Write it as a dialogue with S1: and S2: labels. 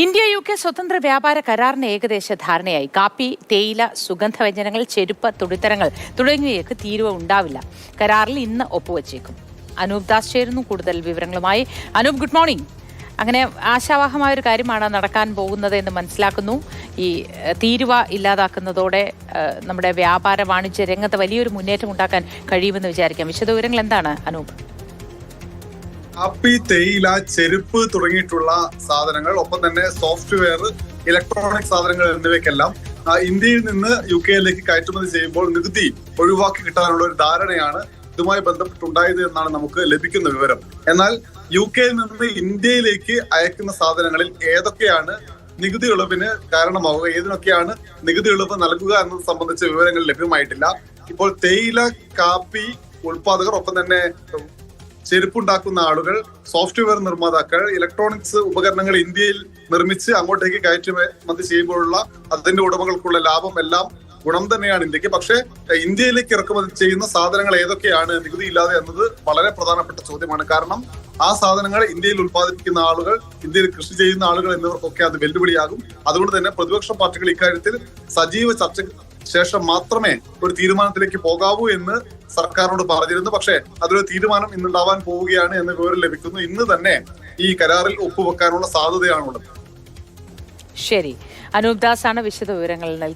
S1: India U K സ്വതന്ത്ര വ്യാപാര കരാറിന് ഏകദേശ ധാരണയായി. കാപ്പി തേയില സുഗന്ധവ്യഞ്ജനങ്ങൾ ചെരുപ്പ് തുണിത്തരങ്ങൾ തുടങ്ങിയവയ്ക്ക് തീരുവ ഉണ്ടാവില്ല. കരാറിൽ ഇന്ന് ഒപ്പുവച്ചേക്കും. അനൂപ് ദാസ് ചേരുന്നു. കൂടുതൽ വിവരങ്ങളുമായി അനൂപ് ഗുഡ് മോർണിംഗ്. അങ്ങനെ ആശാവാഹമായ ഒരു കാര്യമാണ് നടക്കാൻ പോകുന്നത് എന്ന് മനസ്സിലാക്കുന്നു. ഈ തീരുവ ഇല്ലാതാക്കുന്നതോടെ നമ്മുടെ വ്യാപാര വാണിജ്യ രംഗത്ത് വലിയൊരു മുന്നേറ്റം ഉണ്ടാക്കാൻ കഴിയുമെന്ന് വിചാരിക്കാം. വിശദവിവരങ്ങൾ എന്താണ് അനൂപ്?
S2: കാപ്പി തേയില ചെരുപ്പ് തുടങ്ങിയിട്ടുള്ള സാധനങ്ങൾ ഒപ്പം തന്നെ സോഫ്റ്റ്വെയർ ഇലക്ട്രോണിക് സാധനങ്ങൾ എന്നിവയ്ക്കെല്ലാം ഇന്ത്യയിൽ നിന്ന് യു കെയിലേക്ക് കയറ്റുമതി ചെയ്യുമ്പോൾ നികുതി ഒഴിവാക്കി കിട്ടാനുള്ള ഒരു ധാരണയാണ് ഇതുമായി ബന്ധപ്പെട്ടുണ്ടായത് എന്നാണ് നമുക്ക് ലഭിക്കുന്ന വിവരം. എന്നാൽ യു കെയിൽ നിന്ന് ഇന്ത്യയിലേക്ക് അയക്കുന്ന സാധനങ്ങളിൽ ഏതൊക്കെയാണ് നികുതി ഇളവിന് കാരണമാവുക ഏതിനൊക്കെയാണ് നികുതി ഇളവ് നൽകുക എന്നത് സംബന്ധിച്ച വിവരങ്ങൾ ലഭ്യമായിട്ടില്ല. ഇപ്പോൾ തേയില കാപ്പി ഉൽപാദകർ ഒപ്പം തന്നെ ചെരുപ്പുണ്ടാക്കുന്ന ആളുകൾ സോഫ്റ്റ്വെയർ നിർമ്മാതാക്കൾ ഇലക്ട്രോണിക്സ് ഉപകരണങ്ങൾ ഇന്ത്യയിൽ നിർമ്മിച്ച് അങ്ങോട്ടേക്ക് കയറ്റുമതി ചെയ്യുമ്പോഴുള്ള അതിന്റെ ഉടമകൾക്കുള്ള ലാഭം എല്ലാം ഗുണം തന്നെയാണ് ഇന്ത്യയ്ക്ക്. പക്ഷേ ഇന്ത്യയിലേക്ക് ഇറക്കുമതി ചെയ്യുന്ന സാധനങ്ങൾ ഏതൊക്കെയാണ് നികുതി ഇല്ലാതെ എന്നത് വളരെ പ്രധാനപ്പെട്ട ചോദ്യമാണ്. കാരണം ആ സാധനങ്ങൾ ഇന്ത്യയിൽ ഉൽപ്പാദിപ്പിക്കുന്ന ആളുകൾ ഇന്ത്യയിൽ കൃഷി ചെയ്യുന്ന ആളുകൾ എന്നിവർക്കൊക്കെ അത് വെല്ലുവിളിയാകും. അതുകൊണ്ട് തന്നെ പ്രതിപക്ഷ പാർട്ടികൾ ഇക്കാര്യത്തിൽ സജീവ ചർച്ചയ്ക്ക് ശേഷം മാത്രമേ ഒരു തീരുമാനത്തിലേക്ക് പോകാവൂ എന്ന് സർക്കാരിനോട് പറഞ്ഞിരുന്നു. പക്ഷേ അതൊരു തീരുമാനം ഇന്നുണ്ടാവാൻ പോവുകയാണ് എന്ന് വിവരം ലഭിക്കുന്നു. ഇന്ന് തന്നെ ഈ കരാറിൽ ഒപ്പുവെക്കാനുള്ള സാധ്യതയാണുള്ളത്.
S1: ശരി. അനൂപ് ദാസ് ആണ് വിശദവിവരങ്ങൾ നൽകി